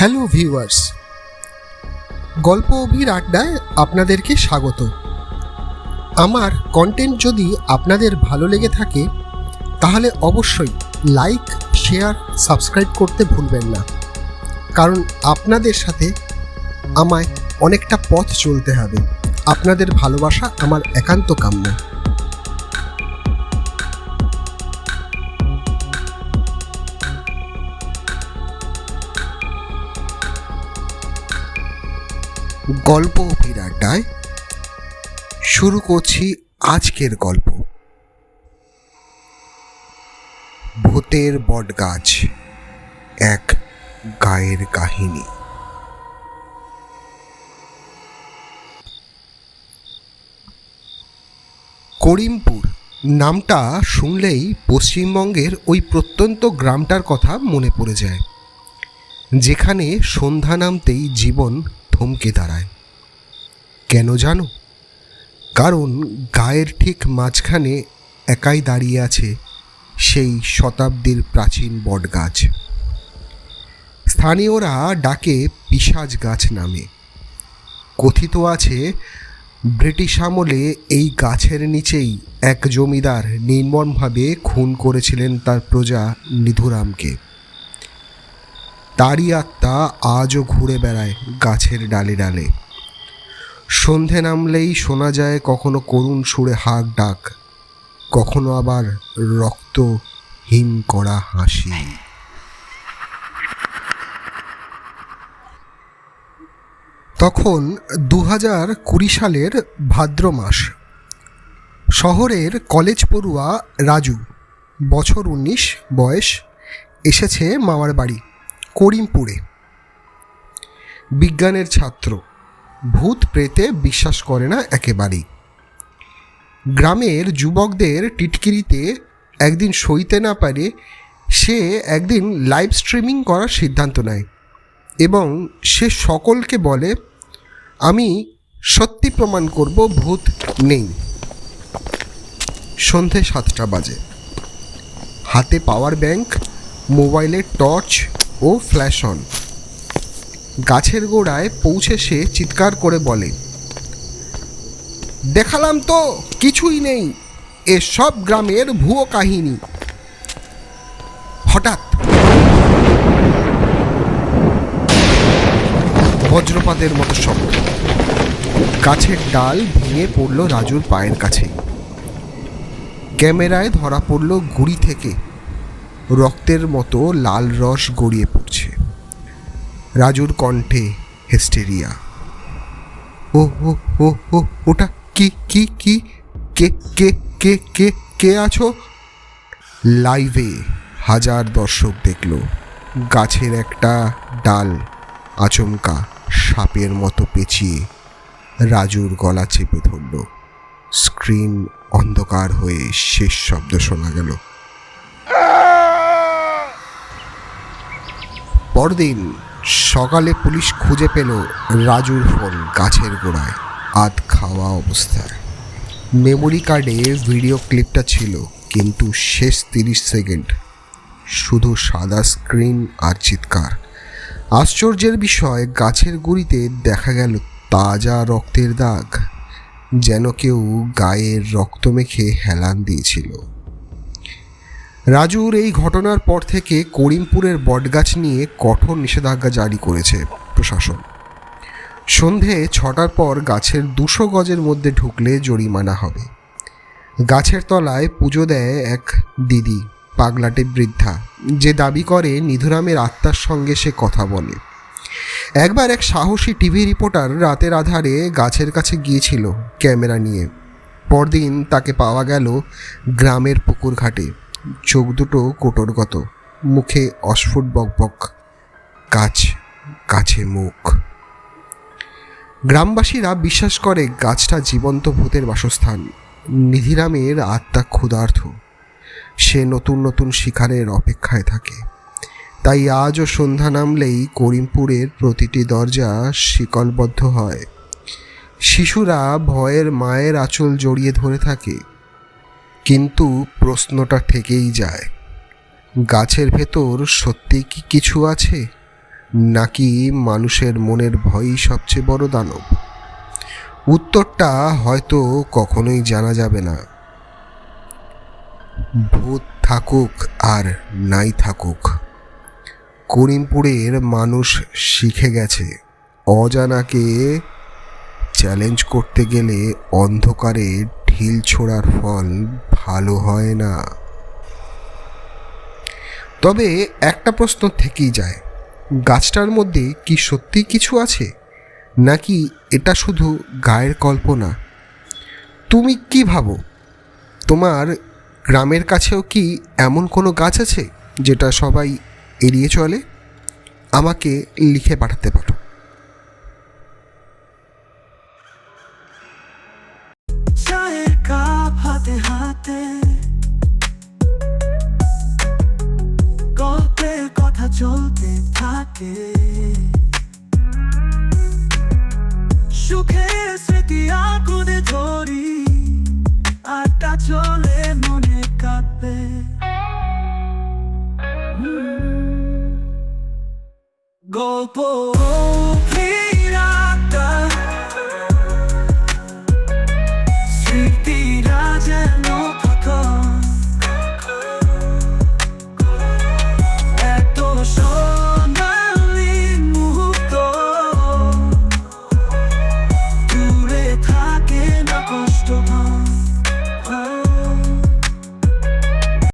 Hello viewers, গল্প অভির আড্ডায় আপনাদেরকে স্বাগত। আমার কন্টেন্ট যদি আপনাদের ভালো লেগে থাকে, তাহলে অবশ্যই লাইক শেয়ার সাবস্ক্রাইব করতে ভুলবেন না। কারণ আপনাদের সাথে আমায় অনেকটা পথ চলতে হবে। আপনাদের ভালোবাসা আমার একান্ত কাম্য। গল্প অভির আড্ডায় শুরু করছি আজকের গল্প। ভূতের বটগাছ, এক গায়ের কাহিনী। করিমপুর নামটা শুনলেই পশ্চিমবঙ্গের ওই প্রত্যন্ত গ্রামটার কথা মনে পড়ে যায়। যেখানে সন্ধ্যা নামতেই জীবন থমকে দাঁড়ায়। কেন জানো? কারণ গায়ের ঠিক মাঝখানে একাই দাঁড়িয়ে আছে সেই শতাব্দীর প্রাচীন বটগাছ। স্থানীয়রা ডাকে পিসাজ গাছ নামে। কথিত আছে, ব্রিটিশ আমলে এই গাছের নিচেই এক জমিদার নির্মমভাবে খুন করেছিলেন তার প্রজা নিধুরামকে। তারই আত্মা আজও ঘুরে বেড়ায় গাছের ডালে ডালে। সন্ধে নামলেই শোনা যায় কখনো করুণ সুরে হাক ডাক, কখনো আবার রক্ত হিম করা হাসি। তখন দু হাজার কুড়ি সালের ভাদ্র মাস, শহরের কলেজ পড়ুয়া রাজু, বছর উনিশ বয়স, এসেছে মামার বাড়ি। করিমপুরে। বিজ্ঞানের ছাত্র, ভূত প্রেতে বিশ্বাস করে না একেবারেই। গ্রামের যুবকদের টিটকিরিতে একদিন সইতে না পারে, সে একদিন লাইভ স্ট্রিমিং করার সিদ্ধান্ত নেয় এবং সে সকলকে বলে, আমি সত্যি প্রমাণ করব, ভূত নেই। সন্ধে সাতটা বাজে। হাতে পাওয়ার ব্যাংক মোবাইলে টর্চ ও ফ্ল্যাশ অন গাছের গোড়ায় পৌঁছে সে চিৎকার করে বলে, দেখালাম তো, কিছুই নেই। এ সব গ্রামের ভুয়ো কাহিনী। হঠাৎ বজ্রপাতের মতো শব্দ। গাছের ডাল ভেঙে পড়ল রাজুর পায়ের কাছে। ক্যামেরায় ধরা পড়ল গুড়ি থেকে। রক্তের মতো লাল রস গড়িয়ে পড়ছে। রাজুর কণ্ঠে হেস্টেরিয়া ও ও ও ওটা কি কি কি? কে কে কে কে কে আছো? লাইভে হাজার দর্শক দেখল। গাছের একটা ডাল আচমকা সাপের মতো পেঁচিয়ে রাজুর গলা চেপে ধরল। স্ক্রিন অন্ধকার হয়ে শেষ শব্দ শোনা গেল। পরদিন সকালে পুলিশ খুঁজে পেল রাজুর ফোন গাছের গোড়ায়, আধ খাওয়া অবস্থায়। মেমোরি কার্ডে ভিডিও ক্লিপটা ছিল, কিন্তু শেষ তিরিশ সেকেন্ড শুধু সাদা স্ক্রিন আর চিৎকার। আশ্চর্যের বিষয়, গাছের গুড়িতে দেখা গেল তাজা রক্তের দাগ, যেন কেউ গায়ের রক্ত মেখে হেলান দিয়েছিল। রাজুর এই ঘটনার পর থেকে করিমপুরের বটগাছ নিয়ে কঠোর নিষেধাজ্ঞা জারি করেছে প্রশাসন। সন্ধে ছটার পর গাছের দুশো গজের মধ্যে ঢুকলে জরিমানা হবে। গাছের তলায় পুজো দেয় এক দিদি, পাগলাটে বৃদ্ধা, যে দাবি করে নিধুরামের আত্মার সঙ্গে সে কথা বলে। একবার এক সাহসী টিভি রিপোর্টার রাতের আধারে গাছের কাছে গিয়েছিল ক্যামেরা নিয়ে। পরদিন তাকে পাওয়া গেল গ্রামের পুকুর ঘাটে। চোখ দুটো কোটরগত, মুখে অস্ফুট বকবক, কাছ, কাছে মুখ। গ্রামবাসীরা বিশ্বাস করে গাছটা জীবন্ত ভূতের বাসস্থান। নিধিরামের আত্মা ক্ষুধার্থ সে নতুন নতুন শিকারের অপেক্ষায় থাকে। তাই আজও সন্ধ্যা নামলেই করিমপুরের প্রতিটি দরজা শিকলবদ্ধ হয়। শিশুরা ভয়ের মায়ের আঁচল জড়িয়ে ধরে থাকে। কিন্তু প্রশ্নটা থেকেই যায়। গাছের ভেতর সত্যি কি কিছু আছে? নাকি মানুষের মনের ভয়ই সবচেয়ে বড় দানব? উত্তরটা হয়তো কখনোই জানা যাবে না। ভূত থাকুক আর নাই থাকুক। করিমপুরের মানুষ শিখে গেছে অজানাকে চ্যালেঞ্জ করতে গেলে অন্ধকারে ঢিল ছোড়ার ফল ভালো হয় না। তবে একটা প্রশ্ন থেকেই যায়, গাছটার মধ্যে কি সত্যি কিছু আছে? নাকি এটা শুধু গায়ের কল্পনা? তুমি কি ভাবো? তোমার গ্রামের কাছেও কি এমন কোনো গাছ আছে, যেটা সবাই এড়িয়ে চলে? আমাকে লিখে পাঠাতে পারো। সুখের স্মৃতি আগুনে ধরি আটা চলে মনে কাঁপে গল্প